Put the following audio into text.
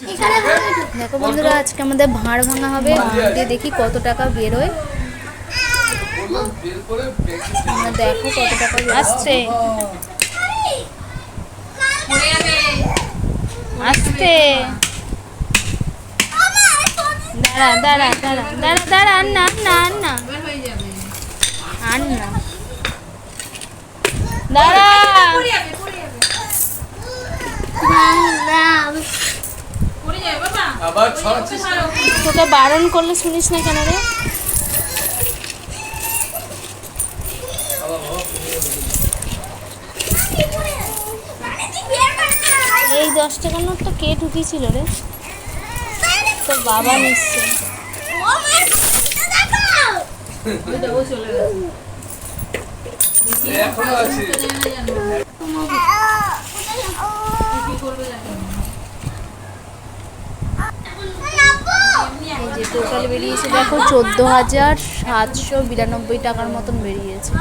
দেখো বন্ধুরা আজকে আমাদের ভাঁড় ভাঙা হবে। ভাঁড় দিয়ে দেখি কত টাকা বেরোয়। দেখো কত টাকা আসছে। আসছে। দাঁড়া দাঁড়া দাঁড়া দাঁড়া দাঁড়া আন না আন না আন না দাঁড়া। তোকে বারণ করলে শুনিস না কেন রে? এই দশ টাকার নোটটা কে ঢুকিয়েছিল রে? তোর বাবা আছে এই যে টোটাল বেরিয়েছে দেখো চোদ্দ হাজার সাতশো বিরানব্বই টাকার মতন বেরিয়েছে।